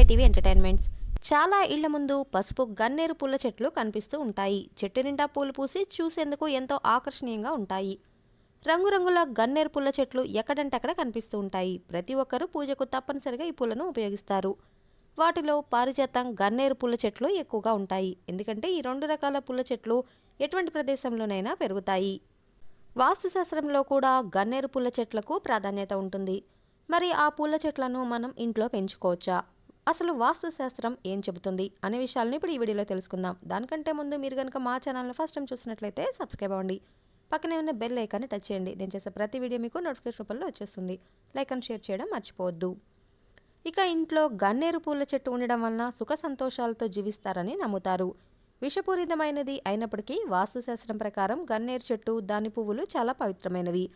ITV entertainments. చాలా ఇళ్ళ ముందు పసుపు గన్నేరు పూల చెట్లు కనిపిస్తూ ఉంటాయి. చెట్టు నిండా పూలు పూసి చూసేందుకు ఎంతో ఆకర్షణీయంగా ఉంటాయి. రంగురంగుల గన్నేరు పూల చెట్లు ఎక్కడంటే అక్కడ కనిపిస్తూ ఉంటాయి. ప్రతి ఒక్కరూ పూజకు తప్పనిసరిగా ఈ పూలను ఉపయోగిస్తారు. వాటిలో పారిజాతం గన్నేరు పూల చెట్లు ఎక్కువగా ఉంటాయి. ఎందుకంటే ఈ రెండు రకాల పూల చెట్లు ఎటువంటి ప్రదేశంలోనైనా పెరుగుతాయి. వాస్తుశాస్త్రంలో కూడా గన్నేరు పూల చెట్లకు ప్రాధాన్యత ఉంటుంది. మరి ఆ పూల చెట్లను మనం ఇంట్లో పెంచుకోవచ్చా? అసలు వాస్తుశాస్త్రం ఏం చెబుతుంది అనే విషయాలను ఇప్పుడు ఈ వీడియోలో తెలుసుకుందాం. దానికంటే ముందు మీరు కనుక మా ఛానల్ని ఫస్ట్ టైం చూసినట్లయితే సబ్స్క్రైబ్ అవ్వండి. పక్కనే ఉన్న బెల్ ఐకాన్ని టచ్ చేయండి. నేను చేసే ప్రతి వీడియో మీకు నోటిఫికేషన్ రూపంలో వచ్చేస్తుంది. లైక్ అండ్ షేర్ చేయడం మర్చిపోవద్దు. ఇక ఇంట్లో గన్నేరు పూల చెట్టు ఉండడం వలన సుఖ సంతోషాలతో జీవిస్తారని నమ్ముతారు. విషపూరితమైనది అయినప్పటికీ వాస్తుశాస్త్రం ప్రకారం గన్నేరు చెట్టు దాని పువ్వులు చాలా పవిత్రమైనవి.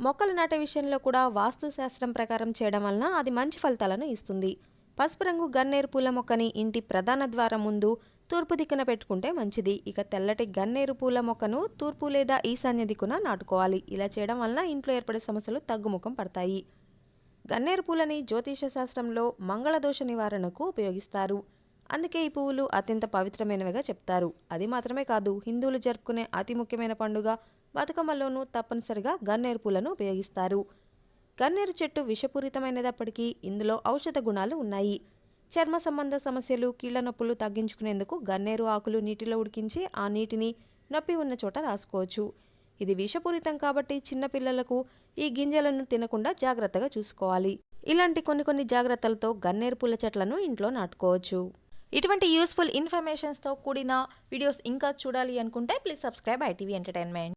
మొక్కలు నాటే విషయంలో కూడా వాస్తుశాస్త్రం ప్రకారం చేయడం వలన అది మంచి ఫలితాలను ఇస్తుంది. పసుపు రంగు గన్నేరు పూల మొక్కని ఇంటి ప్రధాన ద్వారం ముందు తూర్పు దిక్కున పెట్టుకుంటే మంచిది. ఇక తెల్లటి గన్నేరు పూల మొక్కను తూర్పు లేదా ఈశాన్య దిక్కున నాటుకోవాలి. ఇలా చేయడం వలన ఇంట్లో ఏర్పడే సమస్యలు తగ్గుముఖం పడతాయి. గన్నేరు పూలని జ్యోతిష శాస్త్రంలో మంగళదోష నివారణకు ఉపయోగిస్తారు. అందుకే ఈ పువ్వులు అత్యంత పవిత్రమైనవిగా చెప్తారు. అది మాత్రమే కాదు హిందువులు జరుపుకునే అతి ముఖ్యమైన పండుగ బతుకమ్మలోనూ తప్పనిసరిగా గన్నేరు పూలను ఉపయోగిస్తారు. గన్నేరు చెట్టు విషపూరితమైనదప్పటికీ ఇందులో ఔషధ గుణాలు ఉన్నాయి. చర్మ సంబంధ సమస్యలు కీళ్ళ నొప్పులు తగ్గించుకునేందుకు గన్నేరు ఆకులు నీటిలో ఉడికించి ఆ నీటిని నొప్పి ఉన్న చోట రాసుకోవచ్చు. ఇది విషపూరితం కాబట్టి చిన్నపిల్లలకు ఈ గింజలను తినకుండా జాగ్రత్తగా చూసుకోవాలి. ఇలాంటి కొన్ని కొన్ని జాగ్రత్తలతో గన్నేరు పూల చెట్లను ఇంట్లో నాటుకోవచ్చు. ఇటువంటి యూస్ఫుల్ ఇన్ఫర్మేషన్స్తో కూడిన వీడియోస్ ఇంకా చూడాలి అనుకుంటే ప్లీజ్ సబ్స్క్రైబ్ ఐటీవీ ఎంటర్టైన్మెంట్.